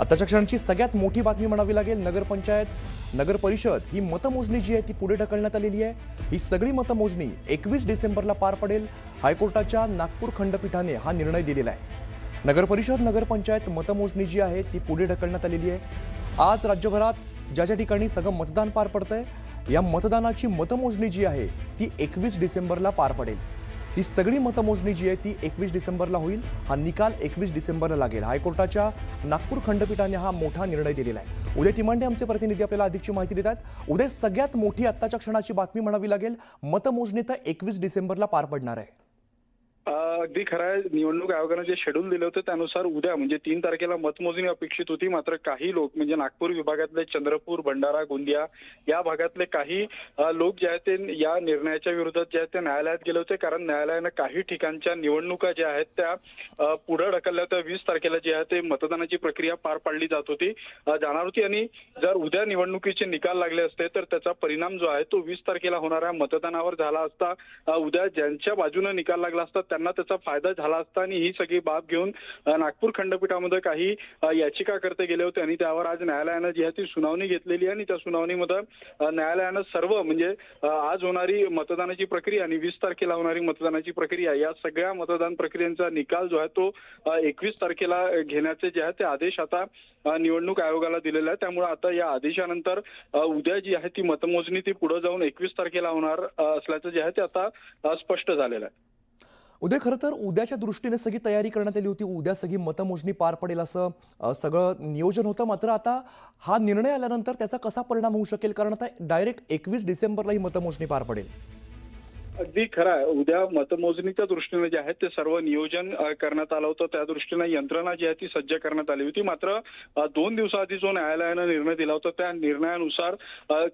आताच्या क्षणाची सगळ्यात मोठी बातमी म्हणावी लागेल नगरपंचायत नगर परिषद ही मतमोजणी जी आहे ती पुढे ढकलण्यात आलेली आहे. ही सगळी मतमोजणी एकवीस डिसेंबरला पार पडेल. हायकोर्टाच्या नागपूर खंडपीठाने हा निर्णय दिलेला आहे. नगरपरिषद नगरपंचायत मतमोजणी जी आहे ती पुढे ढकलण्यात आलेली आहे. आज राज्यभरात ज्या ज्या ठिकाणी सगळं मतदान पार पडतंय या मतदानाची मतमोजणी जी आहे ती एकवीस डिसेंबरला पार पडेल. ही सगळी मतमोजणी जी आहे ती एकवीस डिसेंबरला होईल. हा निकाल एकवीस डिसेंबरला लागेल. हायकोर्टाच्या नागपूर खंडपीठाने हा मोठा निर्णय दिलेला आहे. उदय तिमांडे आमचे प्रतिनिधी आपल्याला अधिकची माहिती देत आहेत. उदय सगळ्यात मोठी आत्ताच्या क्षणाची बातमी म्हणावी लागेल. मतमोजणी तर एकवीस डिसेंबरला पार पडणार आहे. अगदी खरं आहे. निवडणूक आयोगानं जे शेड्यूल दिलं होतं त्यानुसार उद्या म्हणजे तीन तारखेला मतमोजणी अपेक्षित होती मात्र काही लोक म्हणजे नागपूर विभागातले चंद्रपूर भंडारा गोंदिया या भागातले काही लोक जे आहेत ते या निर्णयाच्या विरोधात जे आहेत ते न्यायालयात गेले होते. कारण न्यायालयानं काही ठिकाणच्या निवडणुका ज्या आहेत त्या पुढे ढकलल्या होत्या. वीस तारखेला जे आहे ते मतदानाची प्रक्रिया पार पाडली जात होती. जाणार होती. आणि जर उद्या निवडणुकीचे निकाल लागले असते तर त्याचा परिणाम जो आहे तो वीस तारखेला होणाऱ्या मतदानावर झाला असता उद्या ज्यांच्या बाजूने निकाल लागला असता त्यांना त्याचा फायदा झाला असता आणि ही सगळी बाब घेऊन नागपूर खंडपीठामध्ये काही याचिकाकर्ते गेले होते आणि त्यावर आज न्यायालयानं जी आहे ती सुनावणी घेतलेली आहे आणि त्या सुनावणीमध्ये न्यायालयानं सर्व म्हणजे आज होणारी मतदानाची प्रक्रिया आणि वीस तारखेला होणारी मतदानाची प्रक्रिया या सगळ्या मतदान प्रक्रियांचा निकाल जो आहे तो एकवीस तारखेला घेण्याचे जे आहे ते आदेश आता निवडणूक आयोगाला दिलेला आहे त्यामुळे आता या आदेशानंतर उद्या जी आहे ती मतमोजणी ती पुढे जाऊन एकवीस तारखेला होणार असल्याचं जे आहे ते आता स्पष्ट झालेलं आहे. उद्या खरं तर उद्याच्या दृष्टीने सगळी तयारी करण्यात आली होती. उद्या सगळी मतमोजणी पार पडेल असं सगळं नियोजन होतं. मात्र आता हा निर्णय आल्यानंतर त्याचा कसा परिणाम होऊ शकेल? कारण आता डायरेक्ट एकवीस डिसेंबरला ही मतमोजणी पार पडेल. अगदी खरं आहे. उद्या मतमोजणीच्या दृष्टीने जे आहे ते सर्व नियोजन करण्यात आलं होतं. त्या दृष्टीने यंत्रणा जी आहे ती सज्ज करण्यात आली होती. मात्र दोन दिवसाआधी जो न्यायालयानं निर्णय दिला होता त्या निर्णयानुसार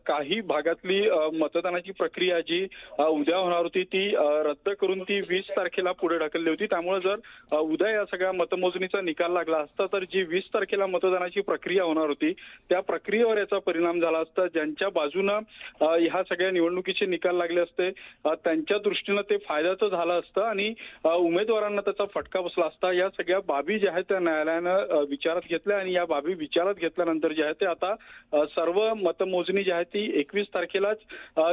काही भागातली मतदानाची प्रक्रिया जी उद्या होणार होती ती रद्द करून ती वीस तारखेला पुढे ढकलली होती. त्यामुळे जर उद्या या सगळ्या मतमोजणीचा निकाल लागला असता तर जी वीस तारखेला मतदानाची प्रक्रिया होणार होती त्या प्रक्रियेवर याचा परिणाम झाला असता ज्यांच्या बाजूनं ह्या सगळ्या निवडणुकीचे निकाल लागले असते त्यांच्या दृष्टीनं ते फायद्याचं झालं असतं आणि उमेदवारांना त्याचा फटका बसला असता. या सगळ्या बाबी ज्या आहेत त्या न्यायालयानं विचारात घेतल्या आणि या बाबी विचारात घेतल्यानंतर जे आहे ते आता सर्व मतमोजणी जी आहे ती एकवीस तारखेलाच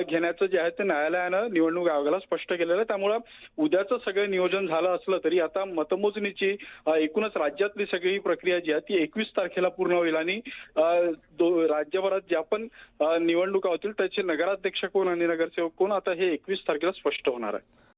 घेण्याचं जे आहे ते न्यायालयानं निवडणूक आयोगाला स्पष्ट केलेलं आहे. त्यामुळं उद्याचं सगळं नियोजन झालं असलं तरी आता मतमोजणीची एकूणच राज्यातली सगळी प्रक्रिया जी आहे ती एकवीस तारखेला पूर्ण होईल आणि राज्यभरात ज्या पण निवडणुका होतील त्याचे नगराध्यक्ष कोण आणि नगरसेवक कोण आता हे एकवीस तारखेला स्पष्ट होणार आहे.